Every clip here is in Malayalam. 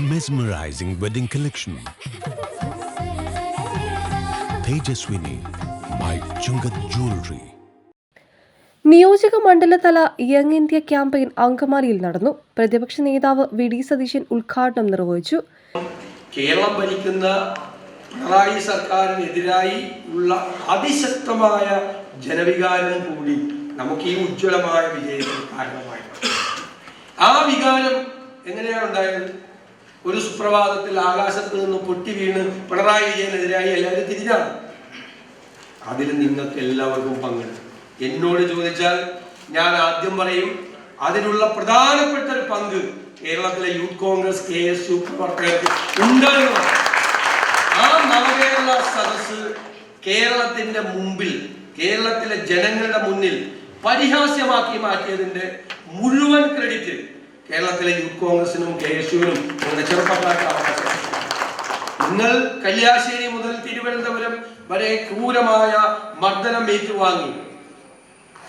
mesmerizing wedding collection. Tejaswini by Chungat Jewelry. നിയോജക മണ്ഡലതല യങ് ഇന്ത്യ ക്യാമ്പയിൻ അങ്കമാലിയിൽ നടന്നു പ്രതിപക്ഷ നേതാവ് വി ഡി സതീശൻ ഉദ്ഘാടനം നിർവഹിച്ചു കേരളം ഭരിക്കുന്ന പിണറായി സർക്കാരിനെതിരായി ഉള്ള അതിശക്തമായ ജനവികാരം കൂടി നമുക്ക് ഈ ഉജ്ജ്വലമായ വിജയത്തിന് കാരണമായി ആ വികാരം എങ്ങനെയാണ് ഉണ്ടായത് ഒരു സുപ്രഭാതത്തിൽ ആകാശത്ത് നിന്ന് പൊട്ടി വീണ് പിണറായി വിജയനെതിരായി എല്ലാവരും തിരിഞ്ഞാണ്. അതിൽ നിങ്ങൾക്ക് എല്ലാവർക്കും പങ്കുണ്ട് എന്നോട് ചോദിച്ചാൽ ഞാൻ ആദ്യം പറയും അതിനുള്ള പ്രധാനപ്പെട്ട ഒരു പങ്ക് കേരളത്തിലെ youth Congress K S U പ്രവർത്തകർക്ക് ഉണ്ടെന്ന് ആ നവകേരള സദസ് കേരളത്തിന്റെ മുമ്പിൽ കേരളത്തിലെ ജനങ്ങളുടെ മുന്നിൽ പരിഹാസ്യമാക്കി മാറ്റിയതിന്റെ മുഴുവൻ ക്രെഡിറ്റ് കേരളത്തിലെ യൂത്ത് കോൺഗ്രസിനും കെ എസ് യുവിനും നിങ്ങൾ കല്യാശ്ശേരി മുതൽ തിരുവനന്തപുരം വരെ ക്രൂരമായ മർദ്ദനം ഏറ്റുവാങ്ങി.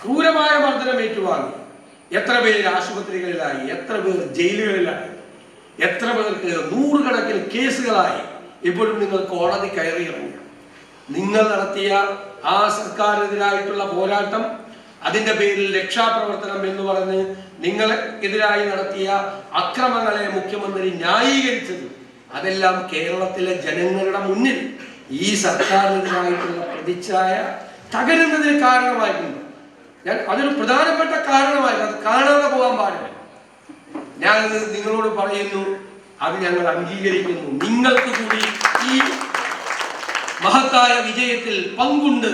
ക്രൂരമായ മർദ്ദനം ഏറ്റുവാങ്ങി. എത്ര പേര് ആശുപത്രികളിലായി? എത്ര പേർ ജയിലുകളിലായി? എത്ര പേർക്ക് നൂറുകണക്കിന് കേസുകളായി? ഇപ്പോഴും നിങ്ങൾ കോടതി കയറി നിങ്ങൾ നടത്തിയ ആ സർക്കാരിനെതിരായിട്ടുള്ള പോരാട്ടം അതിന്റെ പേരിൽ രക്ഷാപ്രവർത്തനം എന്ന് പറഞ്ഞ് നിങ്ങൾക്കെതിരായി നടത്തിയ അക്രമങ്ങളെ മുഖ്യമന്ത്രി ന്യായീകരിച്ചത് അതെല്ലാം കേരളത്തിലെ ജനങ്ങളുടെ മുന്നിൽ ഈ സർക്കാരിനെതിരായിട്ടുള്ള പ്രതിച്ഛായ തകരുന്നതിന് കാരണമായിട്ടുണ്ട്. ഞാൻ അതൊരു പ്രധാനപ്പെട്ട കാരണമായിരുന്നു അത് കാണാതെ പോകാൻ പാടില്ല. ഞാൻ നിങ്ങളോട് പറയുന്നു. അത് ഞങ്ങൾ അംഗീകരിക്കുന്നു. നിങ്ങൾക്ക് കൂടി ഈ മഹത്തായ വിജയത്തിൽ പങ്കുണ്ട്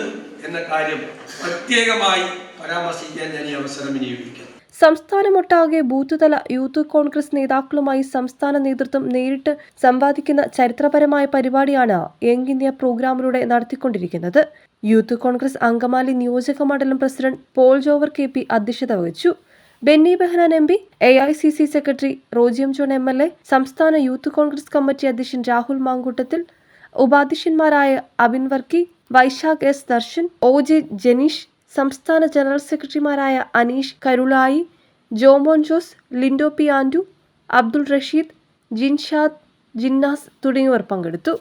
എന്ന കാര്യം പ്രത്യേകമായി പരാമർശിക്കാൻ ഞാൻ ഈ അവസരം സംസ്ഥാനമൊട്ടാകെ ബൂത്തുതല യൂത്ത് കോൺഗ്രസ് നേതാക്കളുമായി സംസ്ഥാന നേതൃത്വം നേരിട്ട് സംവാദിക്കുന്ന ചരിത്രപരമായ പരിപാടിയാണ് യങ് ഇന്ത്യ പ്രോഗ്രാമിലൂടെ നടത്തിക്കൊണ്ടിരിക്കുന്നത്. യൂത്ത് കോൺഗ്രസ് അങ്കമാലി നിയോജക മണ്ഡലം president Paul Jover K P അധ്യക്ഷത വഹിച്ചു. Benny Behanan M P A I C C secretary Roji M John M L A സംസ്ഥാന യൂത്ത് കോൺഗ്രസ് കമ്മിറ്റി അധ്യക്ഷൻ Rahul Mamkootathil ഉപാധ്യക്ഷന്മാരായ Abin Varkey Vaisakh S Darshan O J Janeesh സംസ്ഥാന ജനറൽ സെക്രട്ടറിമാരായ അനീഷ് കരുളായി ജോമോൻ ജോസ് ലിൻഡോ പി ആൻഡു അബ്ദുൾ റഷീദ് ജിൻഷാദ് ജിന്നാസ് തുടങ്ങിയവർ പങ്കെടുത്തു.